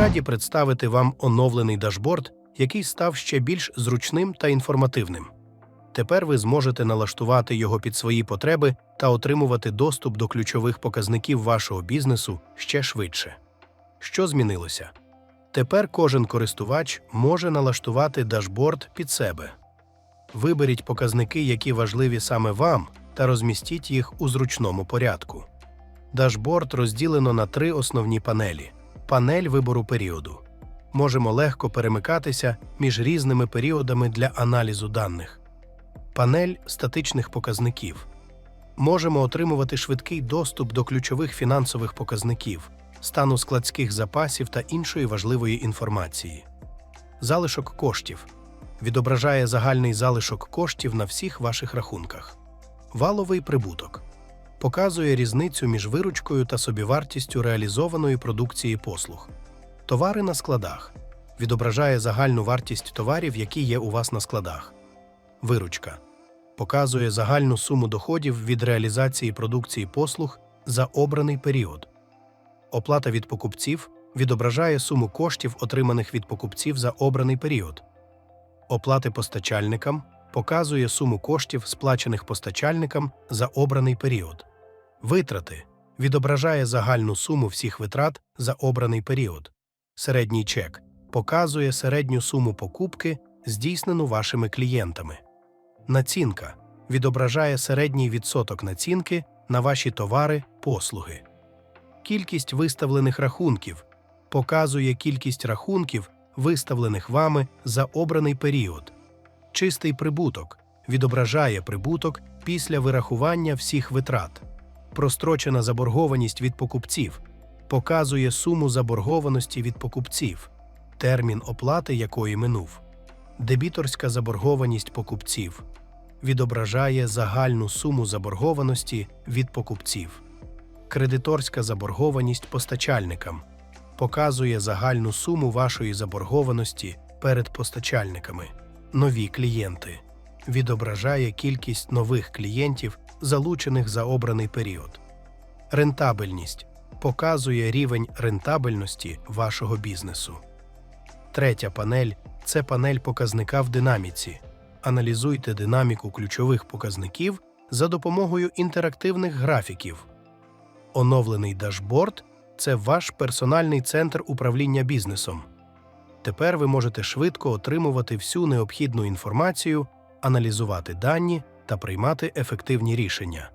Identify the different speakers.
Speaker 1: раді представити вам оновлений дашборд, який став ще більш зручним та інформативним. Тепер ви зможете налаштувати його під свої потреби та отримувати доступ до ключових показників вашого бізнесу ще швидше. Що змінилося? Тепер кожен користувач може налаштувати дашборд під себе. Виберіть показники, які важливі саме вам, та розмістіть їх у зручному порядку. Дашборд розділено на три основні панелі: панель вибору періоду. Можемо легко перемикатися між різними періодами для аналізу даних. Панель статичних показників. Можемо отримувати швидкий доступ до ключових фінансових показників, стану складських запасів та іншої важливої інформації. Залишок коштів відображає загальний залишок коштів на всіх ваших рахунках. Валовий прибуток показує різницю між виручкою та собівартістю реалізованої продукції послуг. Товари на складах відображає загальну вартість товарів, які є у вас на складах. Виручка показує загальну суму доходів від реалізації продукції послуг за обраний період. Оплата від покупців відображає суму коштів, отриманих від покупців за обраний період. Оплати постачальникам показує суму коштів, сплачених постачальникам за обраний період. Витрати відображає загальну суму всіх витрат за обраний період. Середній чек показує середню суму покупки, здійснену вашими клієнтами. Націнка відображає середній відсоток націнки на ваші товари, послуги. Кількість виставлених рахунків показує кількість рахунків, виставлених вами за обраний період. Чистий прибуток відображає прибуток після вирахування всіх витрат. Прострочена заборгованість від покупців показує суму заборгованості від покупців, термін оплати якої минув. Дебіторська заборгованість покупців відображає загальну суму заборгованості від покупців. Кредиторська заборгованість постачальникам показує загальну суму вашої заборгованості перед постачальниками. Нові клієнти відображає кількість нових клієнтів, залучених за обраний період. Рентабельність показує рівень рентабельності вашого бізнесу. Третя панель це панель показника в динаміці. Аналізуйте динаміку ключових показників за допомогою інтерактивних графіків. Оновлений дашборд це ваш персональний центр управління бізнесом. Тепер ви можете швидко отримувати всю необхідну інформацію, аналізувати дані та приймати ефективні рішення.